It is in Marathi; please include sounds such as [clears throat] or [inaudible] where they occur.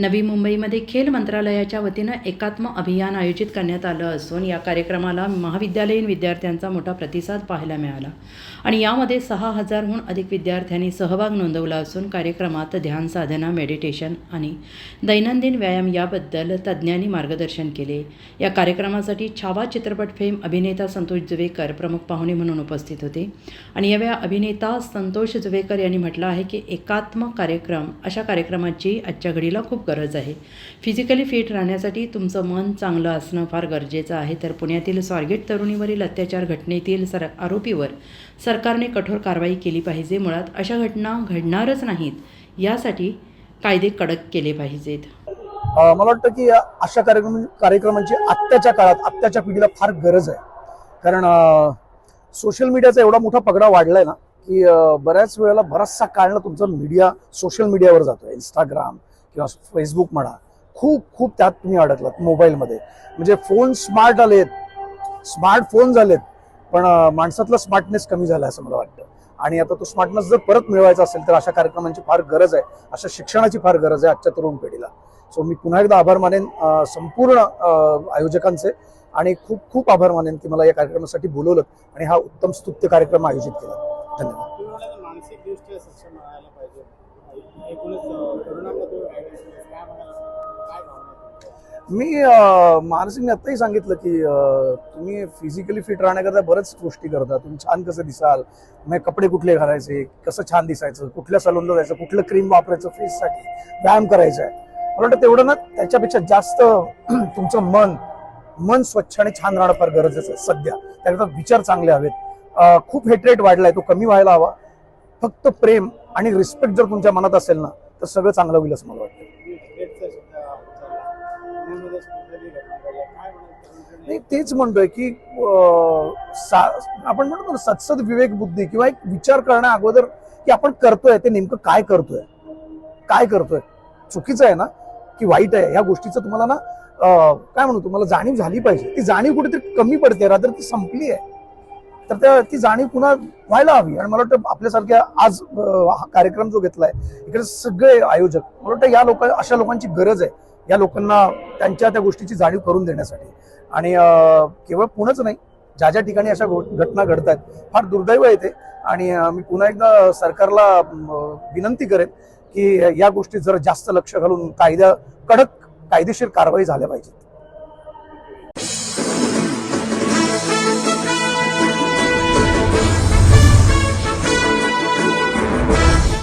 नवी मुंबईमध्ये खेल मंत्रालयाच्या वतीनं एकात्म अभियान आयोजित करण्यात आलं असून या कार्यक्रमाला महाविद्यालयीन विद्यार्थ्यांचा मोठा प्रतिसाद पाहायला मिळाला. आणि यामध्ये सहा हजारहून अधिक विद्यार्थ्यांनी सहभाग नोंदवला असून कार्यक्रमात ध्यान साधना मेडिटेशन आणि दैनंदिन व्यायाम याबद्दल तज्ज्ञांनी मार्गदर्शन केले. या कार्यक्रमासाठी छावा चित्रपट फेम अभिनेता संतोष जुवेकर प्रमुख पाहुणे म्हणून उपस्थित होते. आणि यावेळी अभिनेता संतोष जुवेकर यांनी म्हटलं आहे की एकात्म कार्यक्रम अशा कार्यक्रमाची आजच्या घडीला खूप गरज आहे. फिजिकली फिट राहण्यासाठी तुमचं मन चांगलं असणं फार गरजेचं आहे. तर पुण्यातील स्वारगेट तरुणीवरील अत्याचार घटनेतील सर आरोपीवर सरकारने कठोर कारवाई केली पाहिजे. मुळात अशा घटना घडणारच नाहीत. यासाठी कायदे कडक केले पाहिजेत. मला वाटतं की अशा कार्यक्रम कार्यक्रमांची आत्ताच्या काळात आत्ताच्या पिढीला फार गरज आहे. कारण सोशल मीडियाचा एवढा मोठा पगडा वाढलाय ना की बऱ्याच वेळेला बराचसा काळ तुमचा मीडिया सोशल मीडियावर जातो इंस्टाग्राम किंवा फेसबुक म्हणा खूप खूप त्यात तुम्ही अडकलात मोबाईलमध्ये. म्हणजे फोन स्मार्ट आलेत स्मार्टफोन झालेत पण माणसातला स्मार्टनेस कमी झाला असं मला वाटतं. आणि आता तो स्मार्टनेस जर परत मिळवायचा असेल तर अशा कार्यक्रमांची फार गरज आहे. अशा शिक्षणाची फार गरज आहे आजच्या तरुण पिढीला. सो मी पुन्हा एकदा आभार मानेन संपूर्ण आयोजकांचे आणि खूप खूप आभार मानेन की मला या कार्यक्रमासाठी बोलवलं आणि हा उत्तम स्तुत्य कार्यक्रम आयोजित केला. धन्यवाद तुम्ही म्हणाले मानसिकदृष्ट्या सक्षम राहायला पाहिजे एकूणच अं, तरुणांना तुम्ही guidance केलं. काय म्हणाल काय भावना आहेत? मी अ, आत्ताही सांगितलं की तुम्ही फिजिकली फिट राहण्याकरता बऱ्याच गोष्टी करता. तुम्ही छान कसं दिसाल मग कपडे कुठले घालायचे कसं छान दिसायचं कुठल्या सलूनला जायचं कुठलं क्रीम वापरायचं फेससाठी व्यायाम करायचा आहे. मला वाटतं तेवढं ना त्याच्यापेक्षा जास्त [clears throat] तुमचं मन मन स्वच्छ आणि छान राहणं फार गरजेचं आहे सध्या. त्याकरता विचार चांगले हवेत. खूप हेटरेट वाढलाय तो कमी व्हायला हवा. फक्त प्रेम आणि रिस्पेक्ट जर तुमच्या मनात असेल ना तर सगळं चांगलं होईल असं मला वाटतं. नाही तेच म्हणतोय की आपण म्हणतो ना सत्सद विवेक बुद्धी किंवा एक विचार करण्या अगोदर की आपण करतोय ते नेमकं काय करतोय? काय करतोय? चुकीचं आहे ना? की वाईट आहे? ह्या गोष्टीचं तुम्हाला ना काय म्हणू तुम्हाला जाणीव झाली पाहिजे. ती जाणीव कुठेतरी कमी पडते रात्र ती संपली आहे. तर त्या ती जाणीव पुन्हा व्हायला हवी. आणि मला वाटतं आपल्यासारख्या आज हा कार्यक्रम जो घेतलाय इकडे सगळे आयोजक मला वाटतं या लोक अशा लोकांची गरज आहे. या लोकांना त्यांच्या त्या गोष्टीची जाणीव करून देण्यासाठी. आणि केवळ पुणंच नाही ज्या ज्या ठिकाणी अशा घटना घडत आहेत फार दुर्दैव आहे ते. आणि मी पुन्हा एकदा सरकारला विनंती करेन की या गोष्टीत जरा जास्त लक्ष घालून कायद्या कडक कायदेशीर कारवाई झाल्या पाहिजेत.